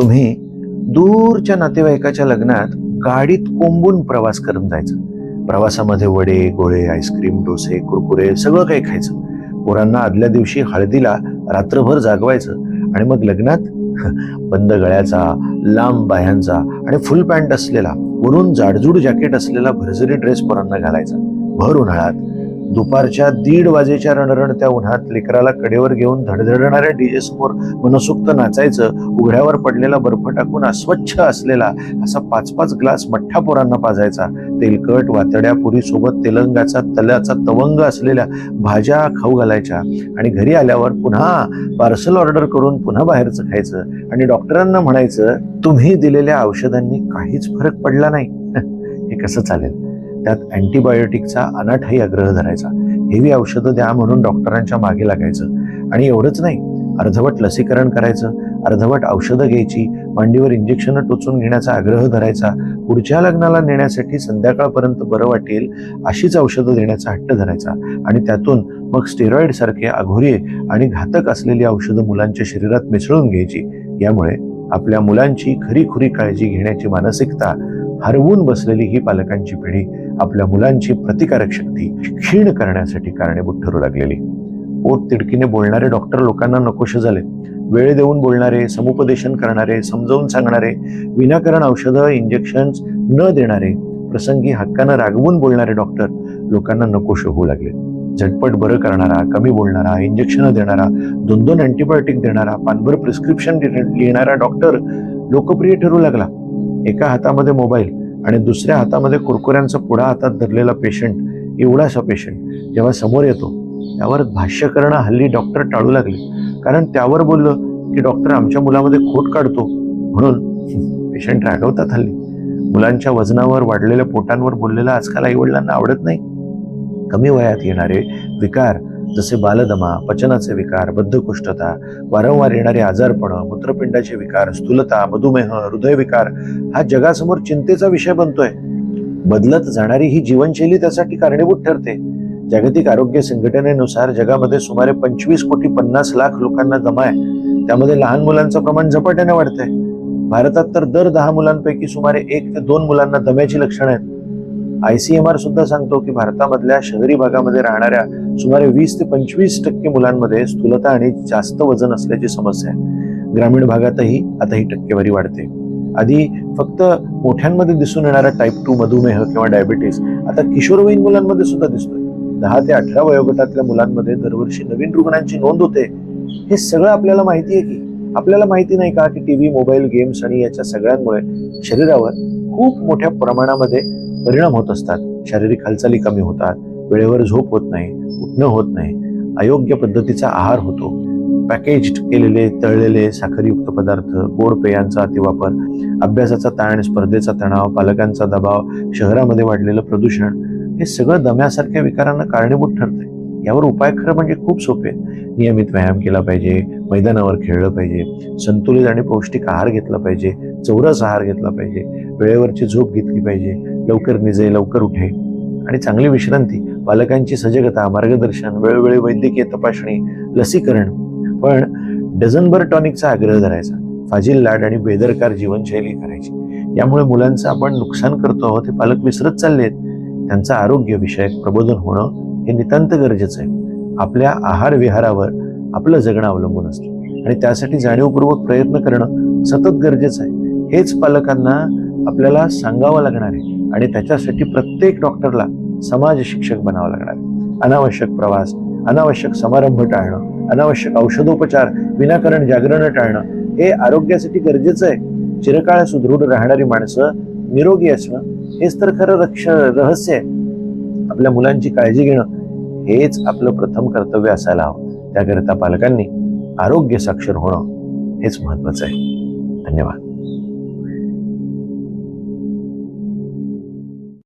तुम्ही दूरच्या नातेवाईकाच्या लग्नात गाडीत कोंबून प्रवास करून जायचं. प्रवासामध्ये वडे गोळे आईस्क्रीम डोसे कुरकुरे सगळं काही खायचं. पोरांना आदल्या दिवशी हळदीला रात्रभर जागवायचं आणि मग लग्नात बंद गळ्याचा लांब बाह्यांचा आणि फुल पॅन्ट असलेला वरून जाडजूड जॅकेट असलेला भरजरी ड्रेस पोरांना घालायचा. भर उन्हाळ्यात दुपारच्या दीड वाजेच्या रणरणत्या उन्हात लेकराला कडेवर घेऊन धडधडणाऱ्या डीजे समोर मनसुक्त नाचायचं उघड्यावर पडलेला बर्फ टाकून अस्वच्छ असलेला असा पाच पाच ग्लास मठ्ठा पोरांना पाजायचा. तेलकट वातड्या पुरी सोबत तेलंगाचा तल्याचा तवंग असलेल्या भाज्या खाऊ घालायच्या आणि घरी आल्यावर पुन्हा पार्सल ऑर्डर करून पुन्हा बाहेरचं खायचं आणि डॉक्टरांना म्हणायचं तुम्ही दिलेल्या औषधांनी काहीच फरक पडला नाही. हे कसं चालेल? त्यात अँटीबायोटिकचा अनाठाई आग्रह धरायचा. हेवी औषधं द्या म्हणून डॉक्टरांच्या मागे लागायचं. आणि एवढंच नाही अर्धवट लसीकरण करायचं अर्धवट औषधं घ्यायची मांडीवर इंजेक्शन टोचून घेण्याचा आग्रह धरायचा पुढच्या लग्नाला नेण्यासाठी संध्याकाळपर्यंत बरं वाटेल अशीच औषधं देण्याचा हट्ट धरायचा. आणि त्यातून मग स्टेरॉइड सारखे अघोरी आणि घातक असलेली औषधं मुलांच्या शरीरात मिसळून घ्यायची. यामुळे आपल्या मुलांची खरीखुरी काळजी घेण्याची मानसिकता हरवून बसलेली ही पालकांची पिढी आपल्या मुलांची प्रतिकारक शक्ती क्षीण करण्यासाठी कारणीभूत ठरू लागलेली. पोट तिडकीने बोलणारे डॉक्टर लोकांना नकोशे झाले. वेळ देऊन बोलणारे समुपदेशन करणारे समजावून सांगणारे विनाकारण औषधं इंजेक्शन न देणारे प्रसंगी हक्कानं रागवून बोलणारे डॉक्टर लोकांना नकोशे होऊ लागले. झटपट बरं करणारा कमी बोलणारा इंजेक्शन देणारा दोन दोन अँटीबायोटिक देणारा पानभर प्रिस्क्रिप्शन लिहिणारा डॉक्टर लोकप्रिय ठरू लागला. एका हातामध्ये मोबाईल आणि दुसऱ्या हातामध्ये कुरकुऱ्यांचा पुढा हातात धरलेला पेशंट एवढासा पेशंट जेव्हा समोर येतो त्यावर भाष्य करणं हल्ली डॉक्टर टाळू लागले. कारण त्यावर बोललं की डॉक्टर आमच्या मुलामध्ये खोट काढतो. म्हणून पेशंट रागवतात हल्ली. मुलांच्या वजनावर वाढलेल्या पोटांवर बोललेलं आजकाल आईवडिलांना आवडत नाही. कमी वयात येणारे विकार जसे बालदमा पचनाचे विकार बद्धकोष्ठता वारंवार येणारे आजारपणं मूत्रपिंडाचे विकार स्थूलता मधुमेह हृदयविकार हा जगासमोर चिंतेचा विषय बनतोय. बदलत जाणारी ही जीवनशैली त्यासाठी कारणीभूत ठरते. जागतिक आरोग्य संघटनेनुसार जगामध्ये सुमारे पंचवीस कोटी पन्नास लाख लोकांना दमा आहे. त्यामध्ये लहान मुलांचं प्रमाण झपाट्याने वाढतंय. भारतात तर दर दहा मुलांपैकी सुमारे एक ते दोन मुलांना दम्याची लक्षणं आहेत. आयसीएमआर सुद्धा सांगतो की भारतामधल्या शहरी भागामध्ये राहणाऱ्या सुमारे वीस ते पंचवीस टक्के मुलांमध्ये स्थूलता आणि जास्त वजन असल्याची समस्या आहे. ग्रामीण भागातही आता ही टक्केवारी वाढते. आधी फक्त मोठ्यांमध्ये दिसून येणारा टाईप टू मधुमेह किंवा डायबिटीस आता किशोरवयीन मुलांमध्ये सुद्धा दिसतोय. दहा ते अठरा वयोगटातल्या मुलांमध्ये दरवर्षी नवीन रुग्णांची नोंद होते. हे सगळं आपल्याला माहिती आहे की आपल्याला माहिती नाही का की टीव्ही मोबाईल गेम्स आणि याच्या सगळ्यांमुळे शरीरावर खूप मोठ्या प्रमाणामध्ये परिणाम होत असतात. शारीरिक हालचाली कमी होतात. वेळेवर झोप होत नाही. उठणं होत नाही. अयोग्य पद्धतीचा आहार होतो. पॅकेज्ड केलेले तळलेले साखरयुक्त पदार्थ गोड पेयांचा अतिवापर अभ्यासाचा ताण स्पर्धेचा तणाव पालकांचा दबाव शहरामध्ये वाढलेलं प्रदूषण हे सगळं दम्यासारख्या विकारांना कारणीभूत ठरतंय. यावर उपाय खरं म्हणजे खूप सोपे. आहेत नियमित व्यायाम केला पाहिजे मैदानावर खेळलं पाहिजे संतुलित आणि पौष्टिक आहार घेतला पाहिजे चौरस आहार घेतला पाहिजे वेळेवरची झोप घेतली पाहिजे लवकर निजे लवकर उठे. आणि चांगली विश्रांती पालकांची सजगता मार्गदर्शन वेळोवेळी वैद्यकीय तपासणी लसीकरण. पण डझनभर टॉनिकचा आग्रह धरायचा फाजील लाड आणि बेदरकार जीवनशैली करायची. यामुळे मुलांचं आपण नुकसान करतो आहोत हे पालक विसरत चालले आहेत त्यांचं आरोग्य विषयक प्रबोधन होणं हे नितांत गरजेचं आहे. आपल्या आहार विहारावर आपलं जगणं अवलंबून असतं. आणि त्यासाठी जाणीवपूर्वक प्रयत्न करणं सतत गरजेचं आहे. हेच पालकांना आपल्याला सांगावं लागणार आहे. आणि त्याच्यासाठी प्रत्येक डॉक्टरला समाज शिक्षक बनावं लागणार आहे. अनावश्यक प्रवास अनावश्यक समारंभ टाळणं अनावश्यक औषधोपचार विनाकारण जागरण टाळणं हे आरोग्यासाठी गरजेचं आहे. चिरकाळ सुदृढ राहणारी माणसं निरोगी असणं हेच तर खरं रक्ष रहस्य आहे. आपल्या मुलांची काळजी घेणं हेच आपलं प्रथम कर्तव्य असायला हवं. त्याकरिता पालकांनी आरोग्य साक्षर होणं हेच महत्वाचं आहे. धन्यवाद.